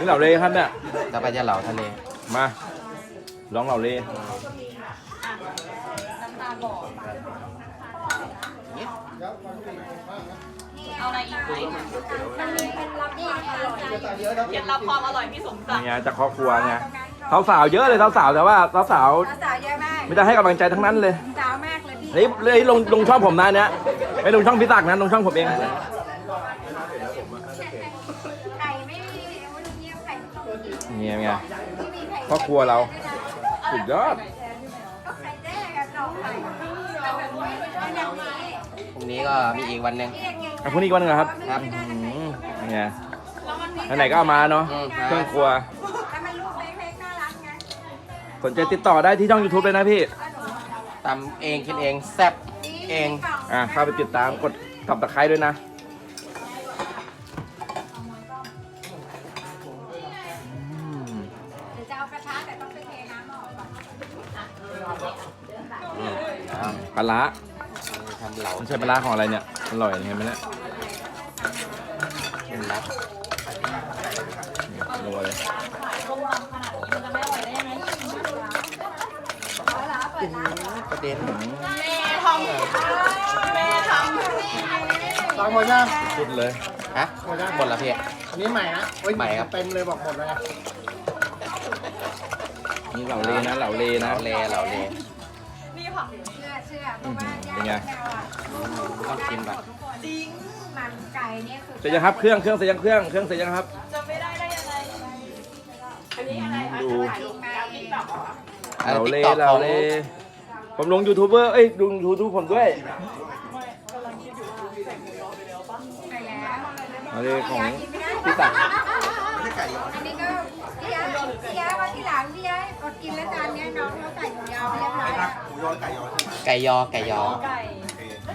นี่เหล่าเลครับเนี่ยต่อไปจะเหลาทะเลมาลองเหล่าเลเอาอะไรอีกไหมเคล็ดลับความอร่อยพี่สมศักดิ์นี่ไงจากครอบครัวไงสาวๆเยอะเลยสาวๆแต่ว่าสาวสาวเยอะมากๆไม่ได้ให้กำลังใจทั้งนั้นเลยสาวมากเลยพี่นี่เลยลงลงช่องผมนะเนี่ยไม่ลงช่องพิศักดิ์นะลงช่องผมเอง ข่ต้องกินนี่ไงไม่มีไข่ครอบครัวเราสุดยอดก็ไข่แจ้กับดอกไข่แต่แบบไม่ได้แบบนี้พรุ่งนี้ก็มีอีกวันหนึ่งเรียกไงอะพรุ่งนี้อีกวันหนึงเหรอครับครับอืมนี่ไงไหนๆก็เอามาเนาะอืมเครื่องครัวแล้วมันลูกเล็กๆน่ารักไงสนใจติดต่อได้ที่ช่อง YouTube เลยนะพี่ ตำเองกินเองแซ่บเอง อะเข้าไปติดตามกดตับตะไคร้ด้วยนะ ปลาร้าทำเหลามันใช่ปลาร้าของอะไรเนี่ย อร่อยเห็นไหมเนี่ยเห็นไหมนัวเลยประเด็นแม่ทำแม่ทตามหมดยังสุดเลยฮะหมดละพี่อันนี้ใหม่นะเฮ้ยใหม่ครับเต็มเลยบอกหมดเลย นี่เหล่าเลนะเหล่าเลเหนะลาเลเหลาเลำนี่ผักเชื่อเชื่อเพราะว่าเป็นไงย่าแมวอะต้องชิมก่อนจริงมันไก่เนี่ยคือเสร็จยังครับเครื่องเครื่องเสร็จยังเครื่องเครื่องเสร็จยังครับ จะไม่ได้ได้ยังไงอันนี้อะไรดูจริงไหมเหล่าเลติ๊กต็อกเหล่าของเลผมลงยูทูบเบอร์เอ้ยดูยูทูบผมด้วยไปแล้วเหล่าเลของกิน ไม่ไก่อันนี้ก็พี่ยาพี่ยาว่าที่หลังพี่ยากดกินแล้วจานเนี้ยน้องเขาใส่หมูยอเรียบร้อยแล้วไก่ยอไก่ยอ ไก่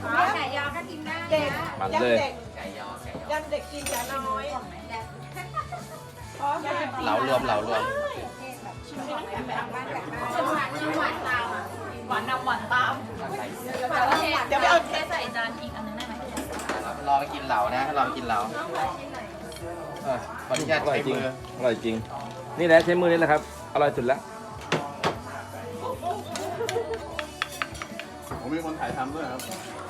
อ๋อไก่ยอก็กินได้นะมันเลยไก่ยอไก่ยอยันเด็กกินยาน้อยเหลารวมเหลารวม หวานนำหวานตามเดี๋ยวไปเอาเทใส่จานอีกอันนึงได้ไหมรอไปกินเหลานะรอไปกินเหลา เออขออนุญาตอร่อยใช้จริงมือ อร่อยจริง นี่แหละใช้มือนี่แหละครับ อร่อยสุดแล้วผมมีคนถ่ายทำด้วยครับ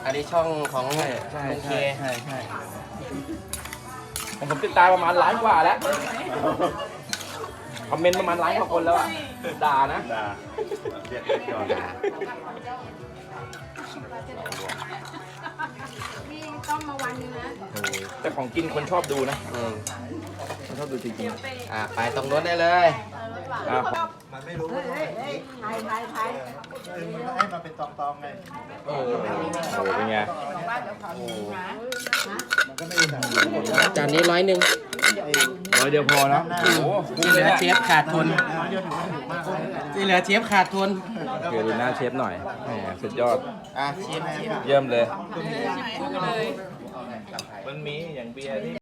อันนี้ช่องของใช่ใช่ลุงเคใช่ใช่ใช่ผมผมติดตามประมาณล้านกว่าแล้ว คอมเมนต์ประมาณล้านกว่าคนแล้วอะด่านะด่าเรียกเรียกก่อนนี่ต้มมาวันนึงนะแต่ของกินคนชอบดูนะอืมคนชอบดูจริงอ่าไปตรงนู้นได้เลยๆอะมันไม่รู้เฮ้ยเฮ้ยไทยไทยไทยให้มันเป็นตองๆไงโอ้โหโอ้โหเป็นไงมันก็ไม่ได้แต่จานนี้ร้อยหนึ่ง ร้อยเดียวพอนะโอ้โหที่เหลือเชฟขาดทุนน้อยเดียวถือว่าถูกมากเลยที่เหลือเชฟขาดทุนเกลือหน้าเชฟหน่อยแหมสุดยอดอะชิมชิมเยี่ยมเลย มันมีอย่างเบียร์ที่